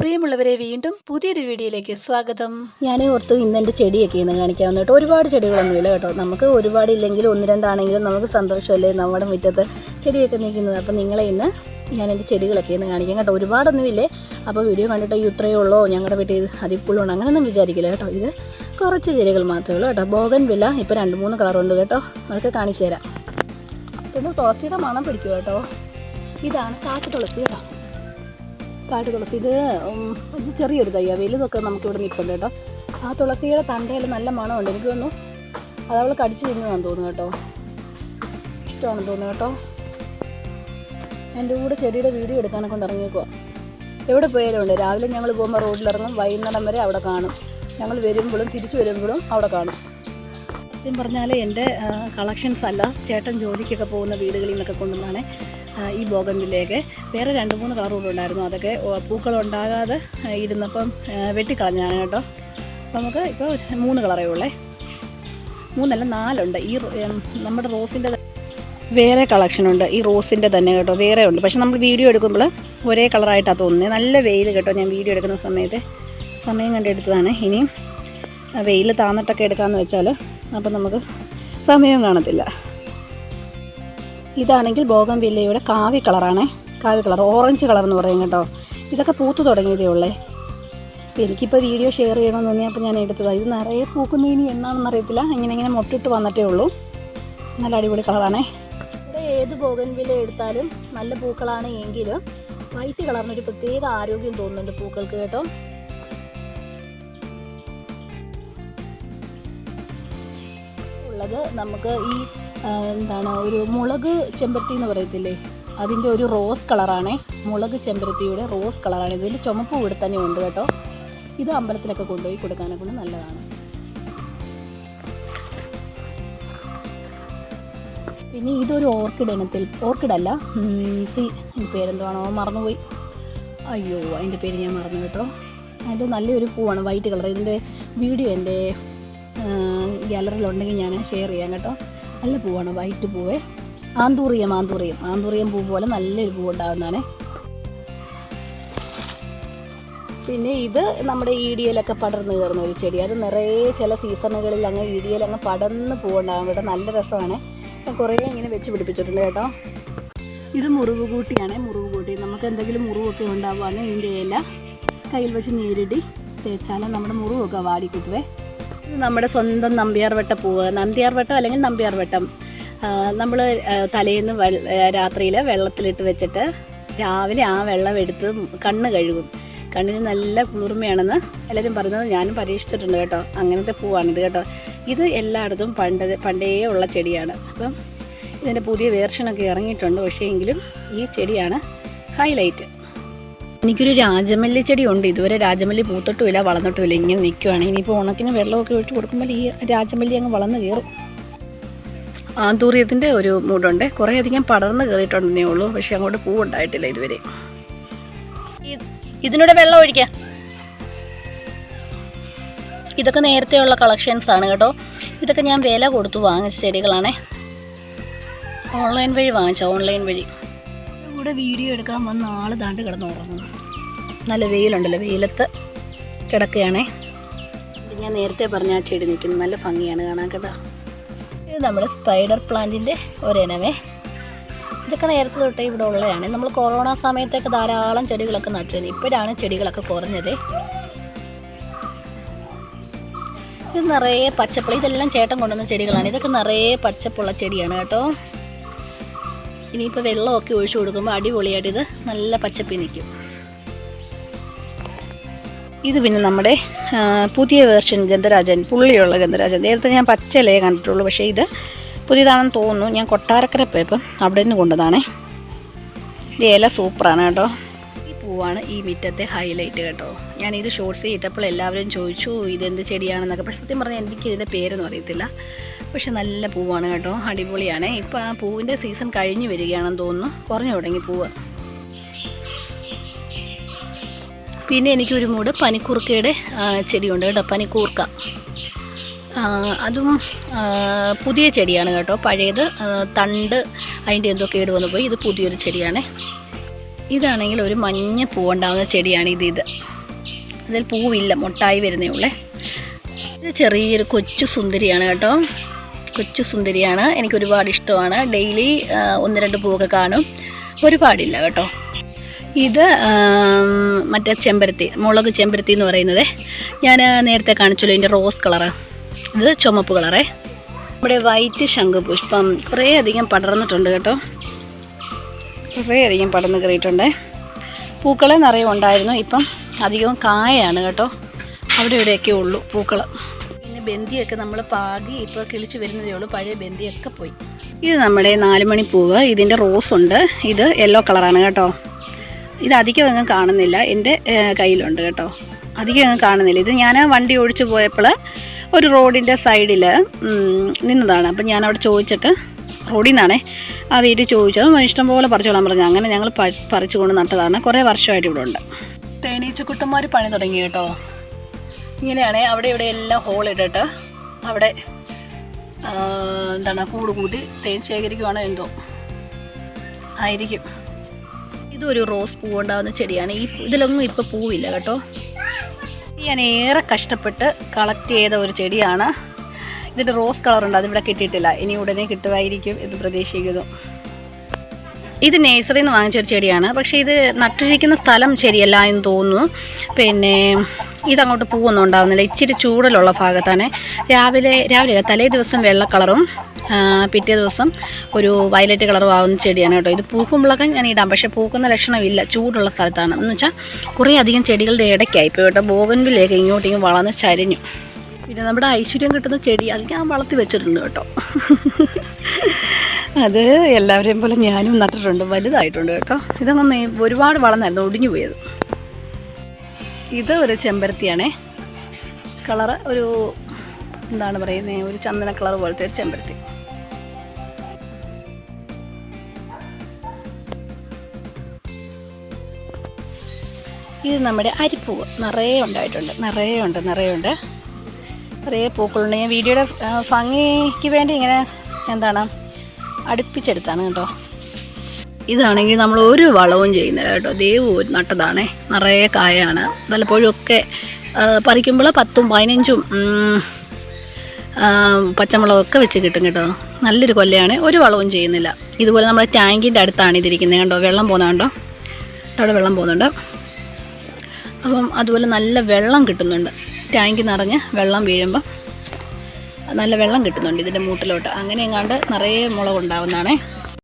പ്രിയമുള്ളവരെ വീണ്ടും പുതിയൊരു വീഡിയോയിലേക്ക് സ്വാഗതം. ഞാൻ ഓർത്തു ഇന്ന് എന്റെ ചെടിയൊക്കെ ഇന്ന് കാണിക്കാൻ വന്നിട്ട് ഒരുപാട് ചെടികളൊന്നുമില്ല കേട്ടോ. നമുക്ക് ഒരുപാട് ഇല്ലെങ്കിലും ഒന്ന് രണ്ടാണെങ്കിലും നമുക്ക് സന്തോഷമല്ലേ നമ്മുടെ മുറ്റത്ത് ചെടിയൊക്കെ നിൽക്കുന്നത്. അപ്പോൾ നിങ്ങളെ ഇന്ന് ഞാൻ എന്റെ ചെടികളൊക്കെ ഇന്ന് കാണിക്കാം കേട്ടോ. ഒരുപാടൊന്നുമില്ലേ അപ്പോൾ വീഡിയോ കണ്ടിട്ട് ഇത്രയേ ഉള്ളൂ. ഞങ്ങളുടെ വീട്ടിൽ അതിപ്പുള്ളുണ്ട് അങ്ങനെയൊന്നും വിചാരിക്കില്ല കേട്ടോ. ഇത് കുറച്ച് ചെടികൾ മാത്രമേ ഉള്ളൂ കേട്ടോ. ബോഗൻ വില ഇപ്പോൾ രണ്ട് മൂന്ന് കളറുണ്ട് കേട്ടോ. അതൊക്കെ കാണിച്ചു തരാം. പിന്നെ തുളസിയുടെ മണം പിടിക്കും കേട്ടോ. ഇതാണ് കാട്ടു തുളസി കേട്ടോ കാട്ടു തുളസി. ഇത് ഇത് ചെറിയൊരു തയ്യ. വലുതൊക്കെ നമുക്കിവിടെ നിൽപ്പുണ്ട് കേട്ടോ. ആ തുളസിയുടെ തണ്ടയിൽ നല്ല മണമുണ്ട്. എനിക്ക് തോന്നുന്നു അത് അവൾ കടിച്ചു തിന്നുവാന്ന് തോന്നുന്നു കേട്ടോ. ഇഷ്ടമാണെന്ന് തോന്നുന്നു കേട്ടോ. എന്റെ കൂടെ ചെടിയുടെ വീഡിയോ എടുക്കാനൊക്കെ കൊണ്ട് ഇറങ്ങിയേക്കുക എവിടെ പോയാലും ഉണ്ട്. രാവിലെ ഞങ്ങൾ പോകുമ്പോൾ റോഡിലിറങ്ങും. വൈകുന്നേരം വരെ അവിടെ കാണും. ഞങ്ങൾ വരുമ്പോഴും തിരിച്ചു വരുമ്പോഴും അവിടെ കാണും. സത്യം പറഞ്ഞാൽ എന്റെ കളക്ഷൻസ് അല്ല ചേട്ടൻ ജോലിക്കൊക്കെ പോകുന്ന വീടുകളിൽ നിന്നൊക്കെ കൊണ്ടുവന്നാണ്. ഈ ബോഗൻവില്ലയൊക്കെ വേറെ രണ്ട് മൂന്ന് കളർ കൂടെ ഉണ്ടായിരുന്നു. അതൊക്കെ പൂക്കളുണ്ടാകാതെ ഇരുന്നപ്പം വെട്ടിക്കളഞ്ഞാണ് കേട്ടോ. അപ്പോൾ നമുക്ക് ഇപ്പോൾ മൂന്ന് കളറേ ഉള്ളേ. മൂന്നല്ല നാലുണ്ട്. ഈ നമ്മുടെ റോസിന്റെ വേറെ കളക്ഷൻ ഉണ്ട്. ഈ റോസിന്റെ തന്നെ കേട്ടോ വേറെ ഉണ്ട്. പക്ഷെ നമ്മൾ വീഡിയോ എടുക്കുമ്പോൾ ഒരേ കളറായിട്ടാണ് തോന്നുന്നത് നല്ല വെയിൽ കേട്ടോ ഞാൻ വീഡിയോ എടുക്കുന്ന സമയത്ത്. സമയം കണ്ടെടുത്തതാണ് ഇനിയും വെയിൽ താന്നിട്ടൊക്കെ എടുക്കാമെന്ന് വെച്ചാൽ അപ്പം നമുക്ക് സമയം കാണത്തില്ല. ഇതാണെങ്കിൽ ബോഗം വില്ലയുടെ കാവി കളറാണ്. കാവി കളർ ഓറഞ്ച് കളർ എന്ന് പറയും കേട്ടോ. ഇതൊക്കെ പൂത്തു തുടങ്ങിയതേ ഉള്ളേ. അപ്പോൾ എനിക്കിപ്പോൾ വീഡിയോ ഷെയർ ചെയ്യണമെന്ന് തോന്നിയപ്പോൾ ഞാൻ എടുത്തതാണ് ഇത് നിറയെ പൂക്കുന്നതിന് എന്നാണെന്ന് അറിയത്തില്ല. ഇങ്ങനെ ഇങ്ങനെ മുട്ടിട്ട് വന്നിട്ടേ ഉള്ളൂ. നല്ല അടിപൊളി കളറാണേ ഇവിടെ ഏത് ബോഗൻ വില എടുത്താലും നല്ല പൂക്കളാണ് എങ്കിലും വൈറ്റ് കളറിന് ഒരു പ്രത്യേക ആരോഗ്യം തോന്നുന്നുണ്ട് പൂക്കൾക്ക് കേട്ടോ. ഉള്ളത് നമുക്ക് ഈ എന്താണ് ഒരു മുളക് ചെമ്പരത്തി എന്ന് പറയത്തില്ലേ? അതിന്റെ ഒരു റോസ് കളറാണേ. മുളക് ചെമ്പരത്തിയുടെ റോസ് കളറാണ്. ഇതിൽ ചുമപ്പ് ഇവിടെ തന്നെ ഉണ്ട് കേട്ടോ. ഇത് അമ്പലത്തിലൊക്കെ കൊണ്ടുപോയി കൊടുക്കാനൊക്കെ കൊണ്ട് നല്ലതാണ്. പിന്നെ ഇതൊരു ഓർക്കിഡ് ഇനത്തിൽ ഓർക്കിഡല്ല സി പേരെന്തുവാണോ മറന്നുപോയി. അയ്യോ അതിന്റെ പേര് ഞാൻ മറന്നു കേട്ടോ. അത് നല്ലൊരു പൂവാണ് വൈറ്റ് കളർ. ഇതിന്റെ വീഡിയോ എന്റെ ഗ്യാലറിയിലുണ്ടെങ്കിൽ ഞാൻ ഷെയർ ചെയ്യാം കേട്ടോ. നല്ല പൂവാണ്. വൈറ്റ് പൂവേ. Anthurium anthurium. ആന്തൂറിയം പൂ പോലെ നല്ലൊരു പൂ ഉണ്ടാകുന്നതാണ്. പിന്നെ ഇത് നമ്മുടെ ഈടിയലൊക്കെ പടർന്നു കയറുന്ന ഒരു ചെടി. അത് നിറയെ ചില സീസണുകളിൽ അങ്ങ് ഈടിയൽ അങ്ങ് പടർന്ന് പൂവുണ്ടാകും ഇവിടെ നല്ല രസമാണ്. കുറേ ഇങ്ങനെ വെച്ച് പിടിപ്പിച്ചിട്ടുണ്ട് കേട്ടോ. ഇത് മുറിവ് കൂട്ടിയാണ് മുറിവ് കൂട്ടി നമുക്ക് എന്തെങ്കിലും മുറിവൊക്കെ ഉണ്ടാവുകയാണെങ്കിൽ ഇതിന്റെ ഇല കയ്യിൽ വെച്ച് നീരിടി തേച്ചാലും നമ്മുടെ മുറിവൊക്കെ വാടിക്കിട്ടുവേ. നമ്മുടെ സ്വന്തം നമ്പ്യാർവട്ട പൂവ് നന്ദിയാർവട്ടം അല്ലെങ്കിൽ നമ്പ്യാർവട്ടം നമ്മൾ തലേന്ന് രാത്രിയിൽ വെള്ളത്തിലിട്ട് വെച്ചിട്ട് രാവിലെ ആ വെള്ളം എടുത്ത് കണ്ണ് കഴുകും. കണ്ണിന് നല്ല കുളിർമയാണെന്ന് എല്ലാവരും പറയുന്നത് ഞാനും പരീക്ഷിച്ചിട്ടുണ്ട് കേട്ടോ. അങ്ങനത്തെ പൂവാണിത് കേട്ടോ. ഇത് എല്ലായിടത്തും പണ്ട് പണ്ടേ ഉള്ള ചെടിയാണ്. അപ്പം ഇതിന്റെ പുതിയ വേർഷനൊക്കെ ഇറങ്ങിയിട്ടുണ്ട്. പക്ഷേ എങ്കിലും ഈ ചെടിയാണ് ഹൈലൈറ്റ്. എനിക്കൊരു രാജമല്ലി ചെടി ഉണ്ട് ഇതുവരെ രാജമല്ലി പൂത്തിട്ടുമില്ല വളർന്നിട്ടുമില്ല. ഇങ്ങനെ നിൽക്കുവാണ് ഇനിയിപ്പോൾ ഉണക്കിന് വെള്ളമൊക്കെ ഒഴിച്ച് കൊടുക്കുമ്പോൾ ഈ രാജമല്ലി അങ്ങ് വളർന്ന് കയറും. ആന്തൂറിയത്തിന്റെ ഒരു മൂടുണ്ട്. കുറേ അധികം പടർന്ന് കയറിയിട്ടുണ്ടെന്നേ ഉള്ളൂ. പക്ഷേ അങ്ങോട്ട് പൂ ഉണ്ടായിട്ടില്ല ഇതുവരെ ഇതിനൂടെ വെള്ളം ഒഴിക്കാം. ഇതൊക്കെ നേരത്തെയുള്ള കളക്ഷൻസ് ആണ് കേട്ടോ. ഇതൊക്കെ ഞാൻ വില കൊടുത്തു വാങ്ങിച്ച ചെടികളാണേ. ഓൺലൈൻ വഴി വാങ്ങിച്ച ഓൺലൈൻ വഴി. കൂടെ വീഡിയോ എടുക്കാൻ വന്ന ആൾ താണ്ട് കിടന്ന് ഉറങ്ങുന്നു നല്ല വെയിലുണ്ടല്ലോ വെയിലത്ത് കിടക്കുകയാണേ. ഞാൻ നേരത്തെ പറഞ്ഞ ആ ചെടി നിൽക്കുന്നു നല്ല ഭംഗിയാണ് കാണാൻ കേട്ടോ. ഇത് നമ്മുടെ സ്പൈഡർ പ്ലാന്റിന്റെ ഒരിനമേ ഇതൊക്കെ നേരത്തെ തൊട്ടേ ഇവിടെ ഉള്ളതാണ്. നമ്മൾ കൊറോണ സമയത്തൊക്കെ ധാരാളം ചെടികളൊക്കെ നട്ടിരുന്നു ഇപ്പോഴാണ് ചെടികളൊക്കെ കുറഞ്ഞത്. ഇത് നിറയെ പച്ചപ്പുള്ള ഇതെല്ലാം ചേട്ടൻ കൊണ്ടുവന്ന ചെടികളാണ്. ഇതൊക്കെ നിറയെ പച്ചപ്പുള്ള ചെടിയാണ് കേട്ടോ. ഇനിയിപ്പോൾ വെള്ളമൊക്കെ ഒഴിച്ചു കൊടുക്കുമ്പോൾ അടിപൊളിയായിട്ട് ഇത് നല്ല പച്ചപ്പി നിൽക്കും. ഇത് പിന്നെ നമ്മുടെ പുതിയ വേർഷൻ ഗന്ധരാജൻ പുള്ളിയുള്ള ഗന്ധരാജൻ. നേരത്തെ ഞാൻ പച്ചലേ കണ്ടിട്ടുള്ളൂ പക്ഷേ ഇത് പുതിയതാണെന്ന് തോന്നുന്നു. ഞാൻ കൊട്ടാരക്കര പോയപ്പം അവിടെ നിന്ന് കൊണ്ടതാണേ. ഇത് ഇല സൂപ്പറാണ് കേട്ടോ. ഈ പൂവാണ് ഈ മിറ്റത്തെ ഹൈലൈറ്റ് കേട്ടോ. ഞാനിത് ഷോർട്സ് ചെയ്തിട്ടപ്പോൾ എല്ലാവരും ചോദിച്ചു ഇതെന്ത് ചെടിയാണെന്നൊക്കെ? പക്ഷേ സത്യം പറഞ്ഞാൽ എനിക്ക് ഇതിന്റെ പേരൊന്നും അറിയത്തില്ല. പക്ഷെ നല്ല പൂവാണ് കേട്ടോ. അടിപൊളിയാണ്. ഇപ്പോൾ ആ പൂവിന്റെ സീസൺ കഴിഞ്ഞു വരികയാണെന്ന് തോന്നുന്നു. കുറഞ്ഞു തുടങ്ങി പൂവ്. പിന്നെ എനിക്കൊരു മൂട് പനിക്കൂർക്കയുടെ ചെടിയുണ്ട് കേട്ടോ. പനിക്കൂർക്ക. അതും പുതിയ ചെടിയാണ് കേട്ടോ. പഴയത് തണ്ട് അതിന്റെ എന്തോ കേട് വന്നു പോയി. ഇത് പുതിയൊരു ചെടിയാണ്. ഇതാണെങ്കിൽ ഒരു മഞ്ഞ പൂവുണ്ടാകുന്ന ചെടിയാണ് ഇത് ഇത്. അതിൽ പൂവില്ല മുട്ടായി വരുന്നേ ഉള്ളേ. ഇത് ചെറിയൊരു കൊച്ചു സുന്ദരിയാണ് കേട്ടോ. കൊച്ചു സുന്ദരിയാണ്. എനിക്ക് ഒരുപാട് ഇഷ്ടമാണ്. ഡെയിലി ഒന്ന് രണ്ട് പൂവൊക്കെ കാണും. ഒരുപാടില്ല കേട്ടോ. ഇത് മറ്റേ ചെമ്പരത്തി മുളക് ചെമ്പരത്തി എന്ന് പറയുന്നത്. ഞാൻ നേരത്തെ കാണിച്ചല്ലോ ഇതിന്റെ റോസ് കളർ ഇത് ചുമപ്പ് കളറേ നമ്മുടെ വൈറ്റ് ശംഖുപുഷ്പം കുറേ അധികം പടർന്നിട്ടുണ്ട് കേട്ടോ. കുറേ അധികം പടർന്ന് കയറിയിട്ടുണ്ട്. പൂക്കളെ നിറയെ ഉണ്ടായിരുന്നു. ഇപ്പം അധികവും കായയാണ് കേട്ടോ. അവിടെ ഇവിടെയൊക്കെ ഉള്ളൂ പിന്നെ ബന്ദിയൊക്കെ നമ്മൾ പാകി ഇപ്പോൾ കിളിച്ച് വരുന്നതേ ഉള്ളൂ. പഴയ ബന്ദിയൊക്കെ പോയി. ഇത് നമ്മുടെ നാലുമണി പൂവ്. ഇതിന്റെ റോസ് ഉണ്ട്. ഇത് യെല്ലോ കളറാണ് കേട്ടോ. ഇത് അധികം അങ്ങ് കാണുന്നില്ല. എന്റെ കയ്യിലുണ്ട് കേട്ടോ. അധികം അങ്ങ് കാണുന്നില്ല. ഇത് ഞാൻ വണ്ടി ഓടിച്ചു പോയപ്പോൾ ഒരു റോഡിന്റെ സൈഡിൽ നിന്നതാണ്. അപ്പം ഞാൻ അവിടെ ചോദിച്ചിട്ട് റോഡിൽ നിന്നാണേ ആ വീട്ടിൽ ചോദിച്ചത് ഇഷ്ടം പോലെ പറിച്ചോളാൻ പറഞ്ഞു. അങ്ങനെ ഞങ്ങൾ പറിച്ചു കൊണ്ട് നട്ടതാണ്. കുറേ വർഷമായിട്ട് ഇവിടെ ഉണ്ട്. തേനീച്ചക്കുട്ടന്മാർ പണി തുടങ്ങി കേട്ടോ. ഇങ്ങനെയാണേ. അവിടെ ഇവിടെ എല്ലാം ഹോൾ ഇട്ടിട്ട് അവിടെ എന്താണ് കൂട് കൂട്ടി തേൻ ശേഖരിക്കുവാണോ എന്തോ. ആയിരിക്കും. ഇതൊരു റോസ് പൂ ഉണ്ടാകുന്ന ചെടിയാണ്. ഈ ഇതിലൊന്നും ഇപ്പോൾ പൂവില്ല കേട്ടോ. ഞാൻ ഏറെ കഷ്ടപ്പെട്ട് കളക്ട് ചെയ്ത ഒരു ചെടിയാണ്. ഇതിന്റെ റോസ് കളറുണ്ട് അതിവിടെ കിട്ടിയിട്ടില്ല. ഇനി ഉടനെ കിട്ടുമായിരിക്കും എന്ന് പ്രതീക്ഷിക്കുന്നു. ഇത് നേഴ്സറിയിൽ നിന്ന് വാങ്ങിച്ച ഒരു ചെടിയാണ്. പക്ഷേ ഇത് നട്ടിരിക്കുന്ന സ്ഥലം ശരിയല്ല എന്ന് തോന്നുന്നു. പിന്നെ ഇതങ്ങോട്ട് പൂവൊന്നും ഉണ്ടാകുന്നില്ല ഇച്ചിരി ചൂടലുള്ള ഭാഗത്താണ്. രാവിലെ രാവിലെ തലേ ദിവസം വെള്ള കളറും പിറ്റേ ദിവസം ഒരു വയലറ്റ് കളറും ആവുന്ന ചെടിയാണ് കേട്ടോ. ഇത് പൂക്കുമ്പോഴൊക്കെ ഞാൻ ഇടാം. പക്ഷേ പൂക്കുന്ന ലക്ഷണമില്ല. ചൂടുള്ള സ്ഥലത്താണ്. എന്ന് വെച്ചാൽ കുറേ അധികം ചെടികളുടെ ഇടയ്ക്കായി. ഇപ്പോൾ കേട്ടോ ബോഗൻവിലേക്ക് ഇങ്ങോട്ടേക്കും വളർന്ന് ചരിഞ്ഞു. പിന്നെ നമ്മുടെ ഐശ്വര്യം കിട്ടുന്ന ചെടി അത് ഞാൻ വളർത്തി വെച്ചിട്ടുണ്ട് കേട്ടോ. അത് എല്ലാവരെയും പോലെ ഞാനും നട്ടിട്ടുണ്ട് വലുതായിട്ടുണ്ട് കേട്ടോ. ഇതൊന്നും ഒരുപാട് വളർന്നായിരുന്നു ഒടിഞ്ഞു പോയത്. ഇത് ഒരു ചെമ്പരത്തിയാണേ. കളറ് ഒരു എന്താണ് പറയുന്നത് ഒരു ചന്ദന കളർ പോലത്തെ ഒരു ചെമ്പരത്തി. ഇത് നമ്മുടെ അരിപ്പൂവ്. നിറയെ ഉണ്ടായിട്ടുണ്ട് നിറയെ ഉണ്ട് നിറയെ ഉണ്ട്. നിറയെ പൂക്കളുണ്ട്. ഞാൻ വീഡിയോയുടെ ഭംഗിക്ക് വേണ്ടി ഇങ്ങനെ എന്താണ് അടുപ്പിച്ചെടുത്താണ് കേട്ടോ. ഇതാണെങ്കിൽ നമ്മൾ ഒരു വളവും ചെയ്യുന്നില്ല കേട്ടോ. ദേവ് നട്ടതാണേ. നിറയെ കായാണ്. വല്ലപ്പോഴും ഒക്കെ പറിക്കുമ്പോൾ പത്തും പതിനഞ്ചും പച്ചമുളകൊക്കെ വെച്ച് കിട്ടും കേട്ടോ. നല്ലൊരു കൊല്ലയാണ്. ഒരു വളവും ചെയ്യുന്നില്ല. ഇതുപോലെ നമ്മുടെ ടാങ്കിന്റെ അടുത്താണ് ഇതിരിക്കുന്നത് കണ്ടോ? വെള്ളം പോകുന്ന കണ്ടോ? അവിടെ വെള്ളം പോകുന്നുണ്ട്. അപ്പം അതുപോലെ നല്ല വെള്ളം കിട്ടുന്നുണ്ട്. ടാങ്ക് നിറഞ്ഞ് വെള്ളം വീഴുമ്പം നല്ല വെള്ളം കിട്ടുന്നുണ്ട് ഇതിന്റെ മൂട്ടിലോട്ട്. അങ്ങനെ എങ്ങാണ്ട് നിറയെ മുളക് ഉണ്ടാവുന്നതാണേ